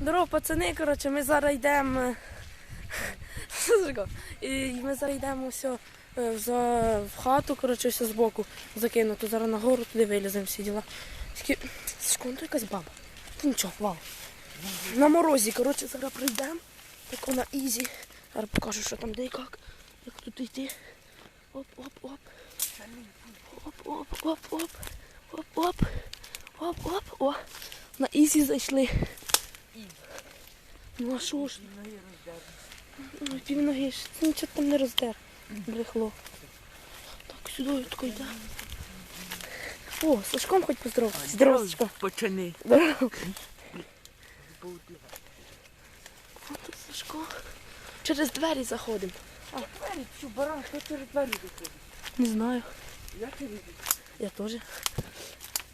Здорово, пацани, коротше, ми зараз йдемо. е, І ми зараз йдемо все е, в хату, коротше, все збоку закинуто. Зараз на гору туди виліземо всі діла. Ну якась баба. Ти нічого, вау. На морозі, коротше, зараз прийдемо. Так на ізі. Зараз покажу, що там де і як. Як тут йти. Оп, оп, оп. Оп, оп, оп, оп. Оп, оп. Оп, оп, о. На ізі зайшли. Ну а що ж? Ну, пів ноги це нічого там не роздер. Брехло. Так, сюди тако йде. О, з Сашком хоч поздоров. Здорово, Почини. Здорово. Тут Сашко. Через двері заходимо. Двері, що баран, хто через двері заходить? Не знаю. Я через Я теж.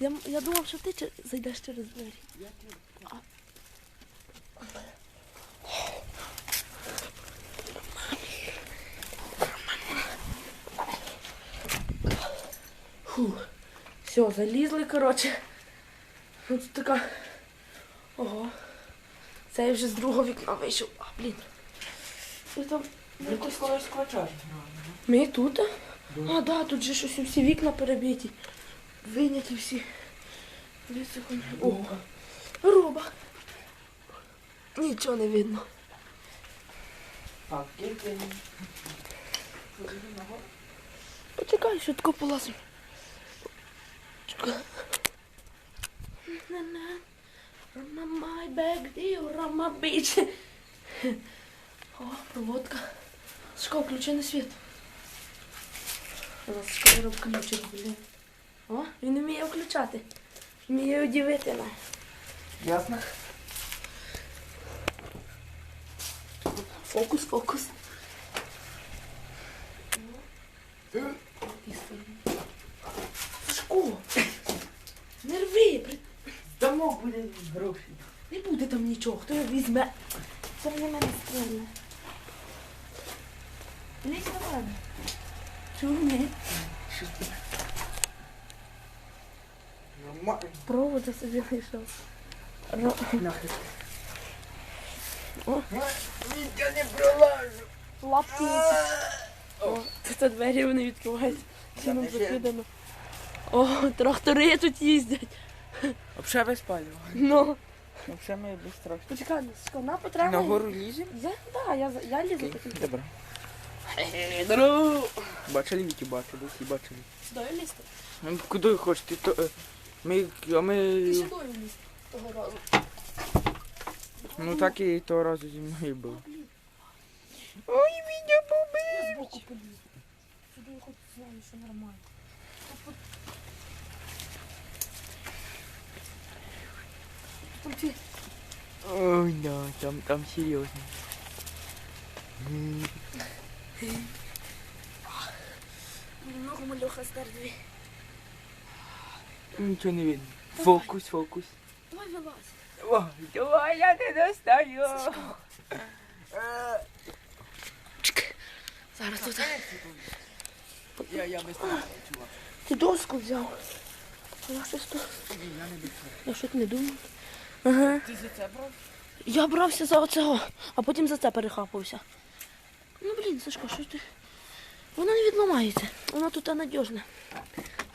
Я, я думав, що ти зайдеш через двері. я через Фу. Все, залізли, коротше. Тут така. Ого. Це я вже з другого вікна вийшов. А, блін. І там Ну ти скоро скочаш. Ми тут? А, да, тут же щось всі вікна перебиті. Виняті всі. Дивіться, коні. О, роба. Нічого не видно. Так, кілька. Почекай, швидко полазим. Чекай. На-на. Рама май бек діл, біч. О, проводка. Сашко, включи на світ. Скоро включить, блін. О, він не вміє включати. Вміє удивити мене. Ясно? Фокус, фокус. Сашко! Буде гроші. Не буде там нічого, хто його візьме. Це на мене стрельне. Лізь на мене. Чого ні? Що ти? Нормально. Провода собі знайшов. Ро- Нахер. О. Нічого не пролажу. Лапки. О, тут двері вони відкриваються. Всі нам закидано. О, трактори тут їздять. Взагалі без палива. Ну. Взагалі ми без страшно. Почекай, скона потреба. На гору ліземо? Я, да, я, за- я лізу таким. Добре. Здорово. Бачили Віті, бачили, всі бачили. Сюди лізти? Ну, Куди хочете? То, е, ми, а ми, Ти сюди лізти того разу. ну так і того разу зі мною було. Ой, Вітя Я побив. збоку полізу. Сюди я хоч знаю, що нормально. А пот- Там ті Ой, да, там, там серйозно. Ногу мальоха стерли. Нічого не видно. Фокус, фокус. Давай вилазь. Ой, давай, я не достаю. Е, Зараз тут. Я, я без того, чувак. Ти доску взяв. Я щось тут. Ні, я не без того. Я щось не думав. Ага. Ти за це брав? Я брався за оцього, а потім за це перехапався. Ну блін, Сашко, що ти? Воно не відламається. Воно тут надіжне.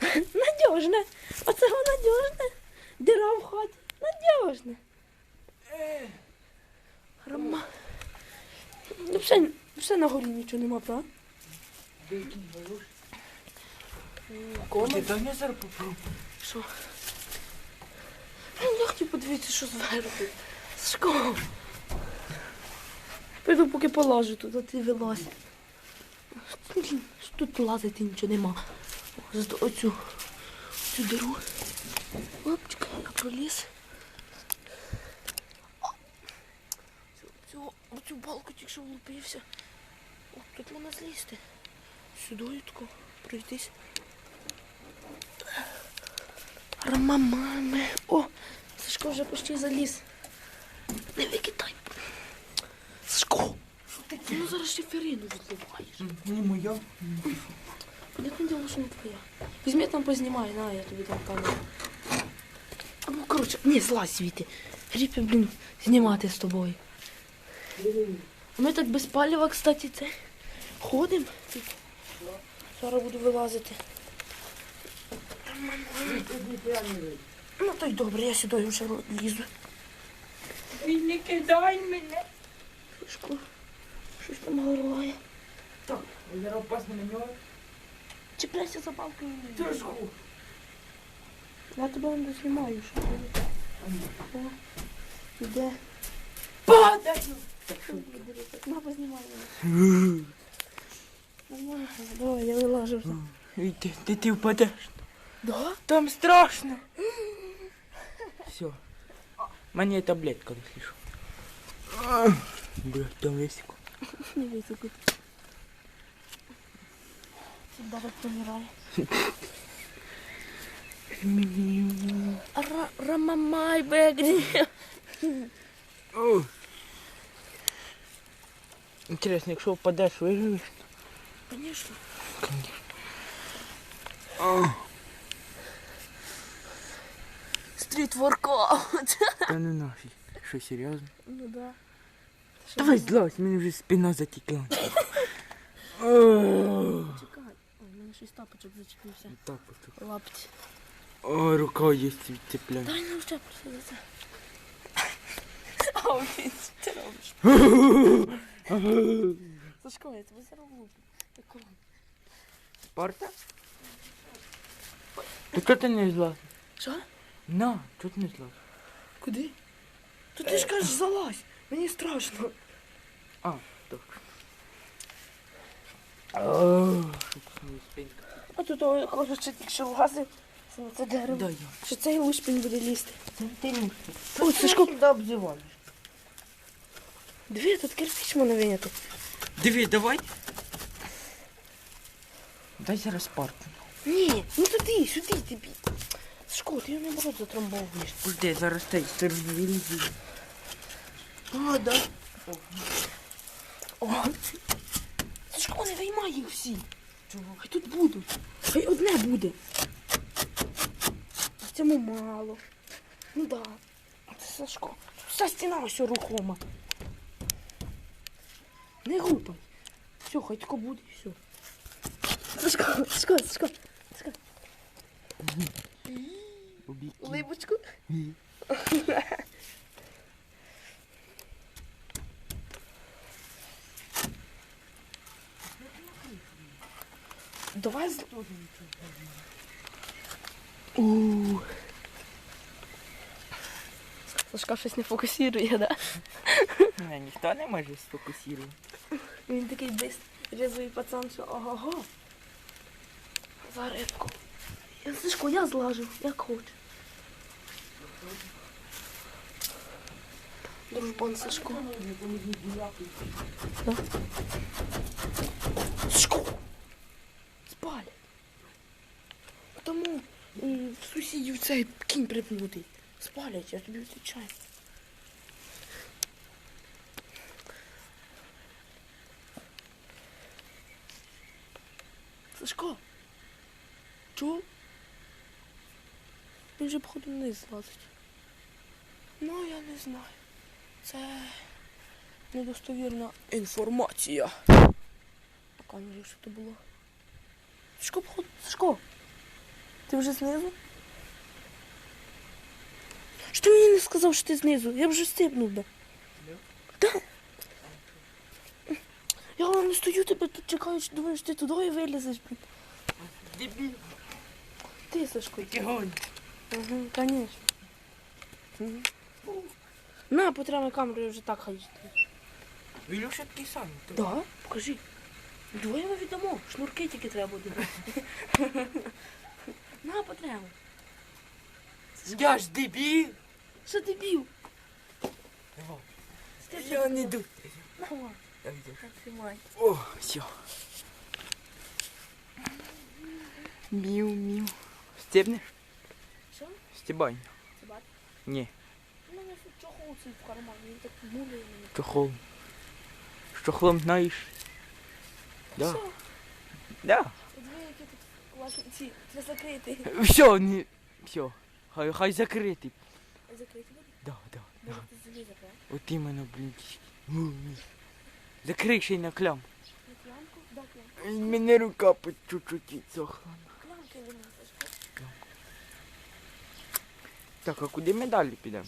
Надіжне. Оце воно надіжне. Дира в хаті. Надіжне. Рома. Ну все, все на горі нічого нема, правда? Галуші. Кома. Ти дай я зараз попробую. Що? Я хотів подивитися, що зверху. Сашко. Пойду поки полажу тут, а ти вилазь. Тут лазити нічого нема. Зато оцю, цю диру. Опчика, я проліз. Оцю балку тільки що влупився. О, тут можна злізти. Сюди тако пройтись. Рамамами. О, Сашко вже почти заліз. Не викидай. Сашко. Ну зараз ще ферину відливаєш. Не моя. Понятне діло, що не твоя. Візьми там познімай, на, я тобі там камеру. Або коротше. Ні, злазь звідти. Гріпі, блін, знімати з тобою. Ми так без палива, кстати, це. Ходимо. Зараз буду вилазити. Ну то й добре, я сюди вже лізу. Він не кидай мене. Шишко. Щось там горлає. Так, я опасно на нього. Чіпляйся за палкою. Трошку. Я тебе не знімаю, що ти. О, Іде. Падаю. На, познімай мене. Нормально. Давай, я вилажу вже. Ти, ти, ти впадеш. Да? Там страшно. Все. Мне таблетка, если что. Бля, там весику. Не високо. Всегда так помирали. Ра- Рамамай, бегни. Интересно, якщо впадеш, виживеш? Конечно. Стріт воркаут. Та не нафіг. Що, серйозно? Ну да. Давай злазь, мені вже спина затекла. Чекай. Ой, в мене щось тапочок зачепився. Так, от. Лапті. О, рука є цепляє. Дай не вчепишся за. А, що ти робиш? Сашко, я тебе зараз влуплю. Такого. Спарта? Ти чого ти не злазь? Що? На, ти не злазь? Куди? То ти ж кажеш, залазь. Мені страшно. А, так. А тут ой, коротше, якщо лазив, це на це дерево. Дай я. Що цей лушпень буде лізти. Ти не О, Сашко, Куди обзиваєш? диви, тут кирпич мене винято. Диви, давай. Дай зараз спарту. Ні, ну туди, сюди тобі. Сашко, ти його наоборот затрамбовуєш. Пужди, зараз той сторони. А, да. О, Сашко, не виймай їх всі. Чого? Хай тут будуть. Хай одне буде. В цьому мало. Ну да. А Це Сашко. Вся стіна ось рухома. Не гупай. Все, хай тако буде і все. Сашко, Сашко, Сашко. Сашко. Либочку. Давай з... У. Сашка щось не фокусує, да? Не, ніхто не може сфокусувати. Він такий десь резвий пацан, що ого-го. За рибку. Я, Сашко, я злажу, як хочу. Дружбан Сашко. Сашко! Спали. Тому в сусідів цей кінь припнутий. Спалять, я тобі відвічаю. Сашко. Чув? Він же походу вниз злазить. Ну, я не знаю. Це недостовірна інформація. На камері що то було. Сашко, походу, Сашко. Ти вже знизу? Що ти мені не сказав, що ти знизу? Я вже стипнув би. Я вам не стою, тебе тут чекаю, що думаєш, ти туди і вилізеш. блін. Дебіл. Ти, Сашко. Тягонь. Угу, конечно. Мгм. На, потримай камеру, я вже так хай стоїть. Ілюша такий самий. то- Да? Покажи. Двоє ми віддамо. Шнурки тільки треба буде. На, потримай. Я ж дебіл. Що ти бів? Я не йду. Давай, Я йду. тримай. О, все. Міу, міу. Стебнеш? Стебай. Собака? Ні, У мене тут чохол цей в кармані, він так муляє чохол. З чохлом знаєш. Да. Все, Да. дві, які тут класні ці, закрити. Все, не... Все. Хай, хай закритий. Закрити буде? Да, да, да. Може ти заліза, так? От іменно, блін. м. Закрий ще й на клям. На клямку? Да, клямку. Мене рука по чуть-чуть відсохла. Клямки нема, Сашко. Так, а куди ми далі підемо?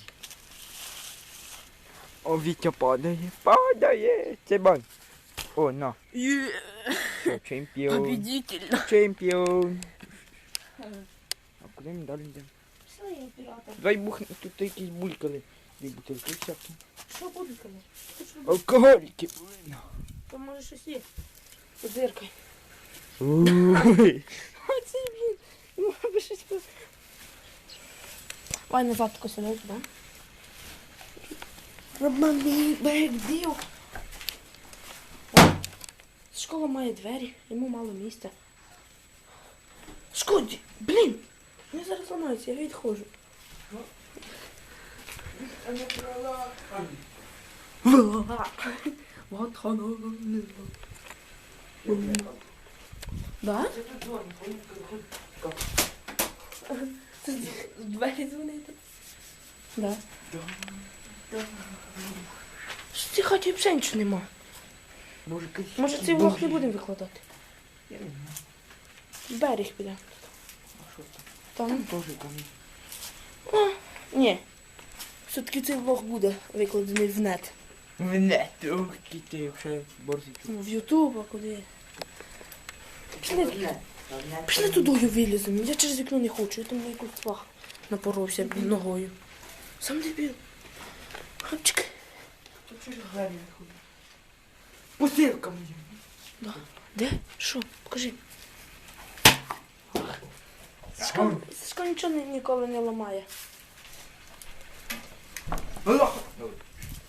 О, Вітя падає. Падає! Це бан. О, на. Все, чемпіон. Победитель. Чемпіон. А куди ми далі йдемо? Давай бухне, тут якісь булькали. Дві бутилки всякі. Що буде, коли? Алкоголіки. То може щось є. Подиркай. Ой. Оце, блін. Ну, аби щось було. Ой, назад тако сюди, да? Робмамі, бек, діо. Школа має двері, йому мало місця. Шкоді, блін! Вони зараз ламаються, я відходжу. Вот оно. Да? Тут Двері дзвонити. Да. Що в цій хаті взагалі нічого нема? Може, якийсь Може цей влог не будемо викладати? Я не знаю. Берег піде. А що там? Там. Там теж там. Ні. Все-таки цей влог буде викладений в нет. Мене ух, ти вже борзить. Ну, в Ютуб, а куди? Пішли, пішли тудою виліземо. Я через вікно не хочу, я там на якийсь цвах напоровся ногою. Сам дебіл. Хапчик. Тут щось двері не ходить. Посилка моя. Де? Що? Покажи. Сашко, Сашко нічого ні- ніколи не ламає.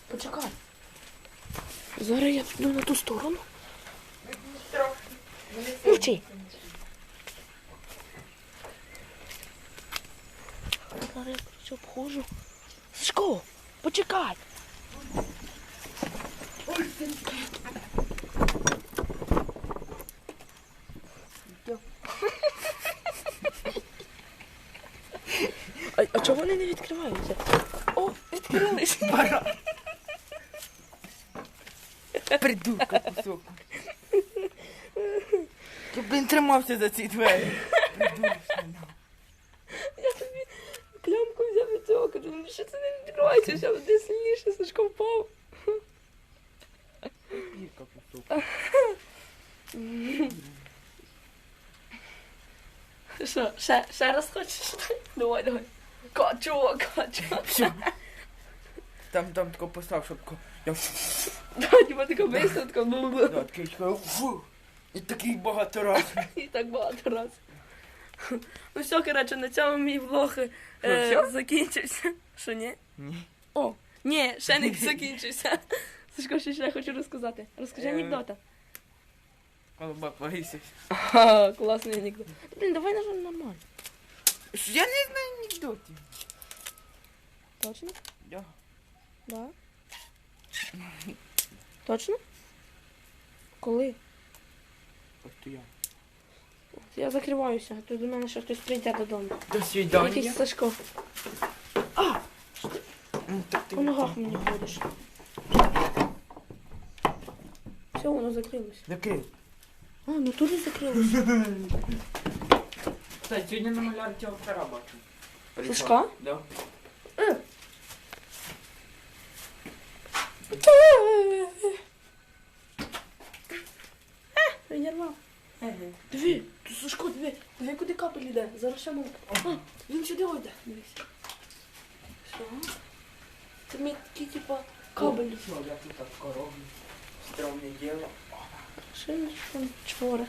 Почекай. Зараз я піду на ту сторону. Мовчи. Зараз я коротше обходжу. Сашко, почекай. А, а чого вони не відкриваються? О, відкрилися. Придурка кусок. Я, блін, тримався за ці двері. Придурочна. Я тобі клямку взяв від цього, кажу, ну що це не відкривається, що сильніше Сашко впав. Пірка кусок. Що, ще, ще раз хочеш? Давай, давай. Качу, качу. Все. Там, там тако постав, щоб тако. Я Давай, типа така бистро, така да, такий фу. І такий багато разів. І так багато раз. Ну все, коротше, на цьому мій влог е, Ну, закінчився. Що, ні? Ні. О, ні, ще не закінчився. Сашко, ще, ще хочу розказати. Розкажи Е. анекдота. Колоба повісився. Ха, класний анекдот. Блін, давай нажмем нормально. Я не знаю анекдотів. Точно? Я. Да. Точно? Коли? Постоянно. Я закриваюся, а то до мене ще хтось прийде додому. До. Якийсь Сашко. Ну, так ти По ногах мені ходиш. Все, воно закрилося. Закрий. А, ну тут і закрилося. Кстати, сьогодні на малярці вчора бачу. Сашка? Да. Е. Е, Відірвав. Диви, тут Сашко, диви, диви, куди капель йде. Зараз ще мов. Він сюди йде. Дивись. Що? Це мій такий, типа, кабель. Все, я тут так короблю. Стрьомне діло. Що він там чворе?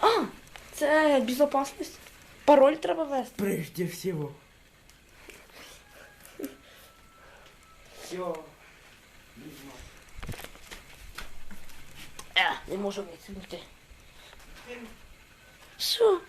А, це безопасність. Пароль треба ввести. Прежде всего. Все. Е, не можу витягнути. Що?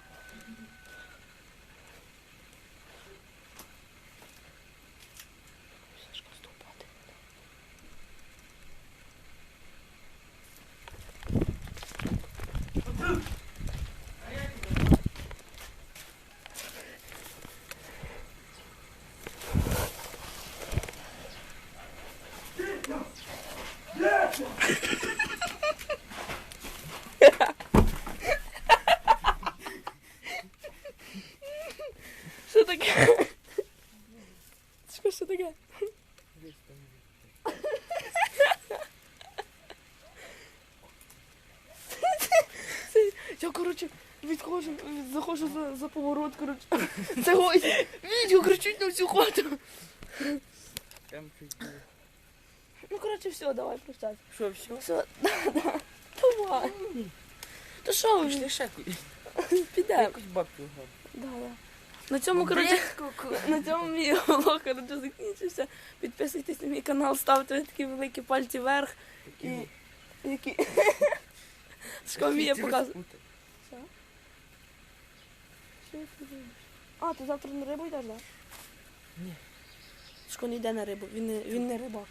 Таке? Що, що таке? Я, коротше, відходжу, заходжу за, за поворот, коротше. Це ой, відео кричуть на всю хату. Ну, коротше, все, давай прощайся. Що, все? Все, да, да. Давай. То що ви Пішли ще кудись. підемо? Якусь бабку грав. Да, да. На цьому, коротше, на цьому мій влог, коротше, закінчився. Підписуйтесь на мій канал, ставте такі великі пальці вверх. І які. Шко вміє показувати. Що? А, ти завтра на рибу йдеш, так? Ні. Шко не йде на рибу, він не, він не рибак.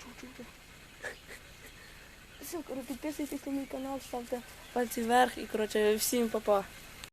Чу-чу-чу. Підписуйтесь на мій канал, ставте пальці вверх і, коротше, всім па-па.